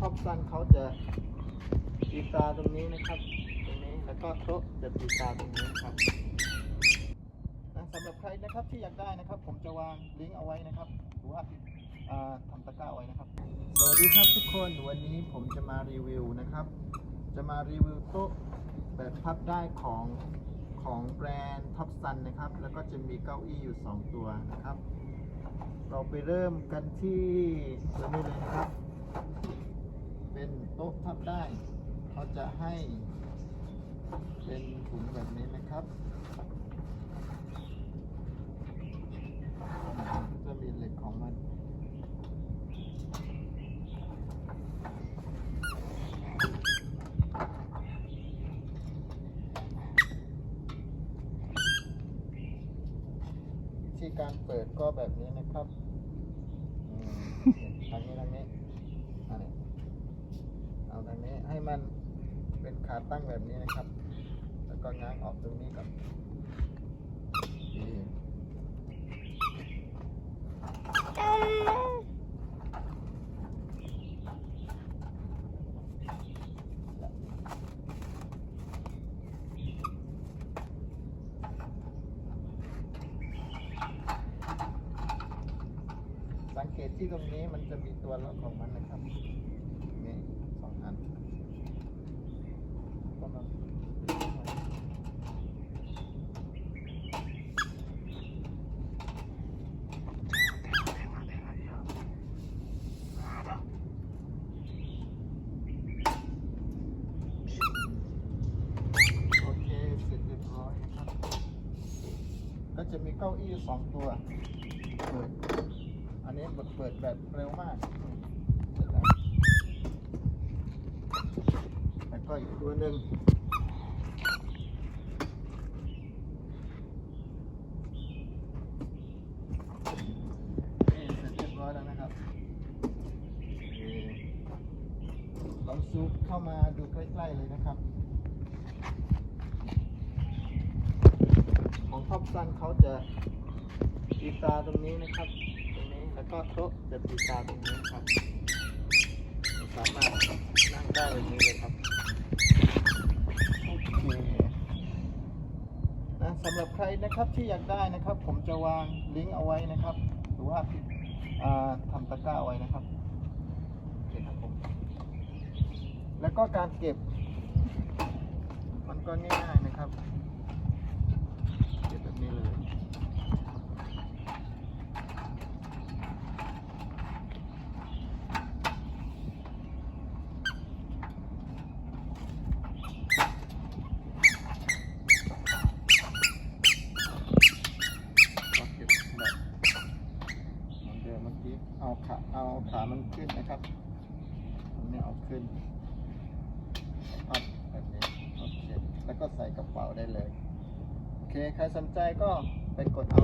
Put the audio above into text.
ท็อปซันเขาจะตีตาตรงนี้นะครับ ตรงนี้แล้วก็โต๊ะจะตีตาตรงนี้ครับนะสำหรับใครนะครับที่อยากได้นะครับ ผมจะวางลิงก์เอาไว้นะครับหรือว่าอ่าทำตะกร้าไว้นะครับ สวัสดีครับทุกคนวันนี้ผมจะมารีวิวนะครับ จะมารีวิวโต๊ะแบบพับได้ของของแบรนด์ท็อปซันนะครับ แล้วก็จะมีเก้าอี้อยู่ 2 ตัวนะครับ เราไปเริ่มกันที่ตัวนี้เลยนะครับ เป็นโต๊ะพับได้เขาจะให้เป็นถุงแบบนี้นะครับ จะมีเหล็กของมันวิธีการเปิดก็แบบนี้นะครับอืมทางนี้ทางนี้นี้เอาทางนี้ให้ มัน เป็นขาตั้งแบบนี้นะครับ แล้วก็ง้างออกตรงนี้กับดีสังเกตที่ตรงนี้มันจะมีตัวล็อกของมันนะครับ นี่สองอันก็มาโอเค เสร็จเรียบร้อยนะครับ ก็จะมีเก้าอี้สองตัวเปิดอันนี้เปิดแบบเร็วมากเร็จแล้วก็อีกตัวหนึ่งเสร็จเรียบร้อยแล้วนะครับลองซูมเข้ามาดูใกล้ ๆ เลยนะครับ ของท็อปซันเขาจะตีตาตรงนี้นะครับ ตรงนี้แล้วก็โต๊ะจะตีตาตรงนี้ครับ สามารถนั่งได้แบบนี้เลยครับโอเคนะสำหรับใครนะครับที่อยากได้นะครับ ผมจะวางลิงก์เอาไว้นะครับ หรือว่าอ่าทำตะกร้าไว้นะครับโอเคครับผมแล้วก็การเก็บมันก็ง่ายๆนะครับ เก็บแบบนี้เลย ก็เก็บแบบเหมือนเดิมเมื่อกี้ เอาขาเอาขามันขึ้นนะครับอันนี้เอาขึ้นอัดแบบนี้โอเคแล้วก็ใส่กระเป๋าได้เลย โอเค ใครสนใจก็ไปกดเอา